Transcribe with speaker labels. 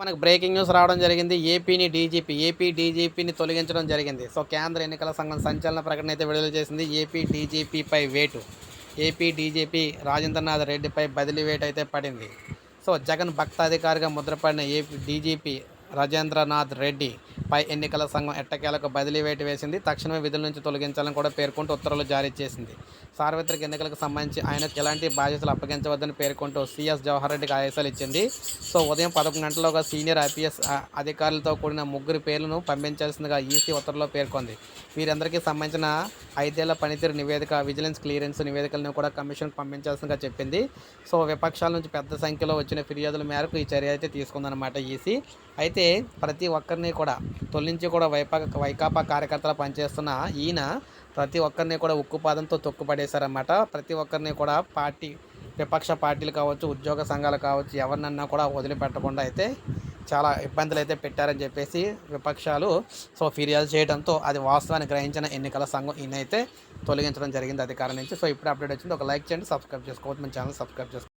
Speaker 1: మనకు breaking news రావడం జరిగింది. ఏపీని డీజీపీ ఏపీ డీజీపీని తొలగించడం జరిగింది. సో కేంద్ర ఎన్నికల సంఘం సంచలన ప్రకటన అయితే విడుదల చేసింది. ఏపీ డీజీపీపై వేటు. ఏపీ డీజీపీ రాజేంద్రనాథ్ రెడ్డిపై బదిలీ వేటు అయితే పడింది. సో జగన్ భక్తాధికారిగా ముద్రపడిన ఏపీ డీజీపీ రాజేంద్రనాథ్ రెడ్డి పై ఎన్నికల సంఘం ఎట్టకేలకు బదిలీ వేటు వేసింది. తక్షణమే విధుల నుంచి తొలగించాలని కూడా పేర్కొంటూ ఉత్తర్వులు జారీ చేసింది. సార్వత్రిక ఎన్నికలకు సంబంధించి ఆయనకు ఎలాంటి బాధ్యతలు అప్పగించవద్దని పేర్కొంటూ సిఎస్ జవహర్ రెడ్డికి ఆదేశాలు ఇచ్చింది. సో ఉదయం పదకొండు గంటలోగా సీనియర్ ఐపీఎస్ అధికారులతో కూడిన ముగ్గురు పేర్లను పంపించాల్సిందిగా ఈసీ ఉత్తర్వులో పేర్కొంది. వీరందరికీ సంబంధించిన ఐదేళ్ళ పనితీరు నివేదిక విజిలెన్స్ క్లియరెన్స్ నివేదికలను కూడా కమిషన్కు పంపించాల్సిందిగా చెప్పింది. సో విపక్షాల నుంచి పెద్ద సంఖ్యలో వచ్చిన ఫిర్యాదుల మేరకు ఈ చర్య అయితే తీసుకుందన్నమాట ఈసీ. అయితే ప్రతి ఒక్కరిని కూడా తొలగించి కూడా వైపా వైకాపా కార్యకర్తలు పనిచేస్తున్న ఈయన ప్రతి ఒక్కరిని కూడా ఉక్కుపాదంతో తొక్కుపడేశారన్నమాట. ప్రతి ఒక్కరిని కూడా పార్టీ విపక్ష పార్టీలు కావచ్చు ఉద్యోగ సంఘాలు కావచ్చు ఎవరినన్నా కూడా వదిలిపెట్టకుండా అయితే చాలా ఇబ్బందులు అయితే పెట్టారని చెప్పేసి విపక్షాలు సో ఫిర్యాదు చేయడంతో అది వాస్తవాన్ని గ్రహించిన ఎన్నికల సంఘం ఈయనైతే తొలగించడం జరిగింది అధికారం నుంచి. సో ఇప్పుడు అప్డేట్ వచ్చింది. ఒక లైక్ చేయండి సబ్స్క్రైబ్ చేసుకోవచ్చు మన ఛానల్ సబ్స్క్రైబ్ చేసుకోండి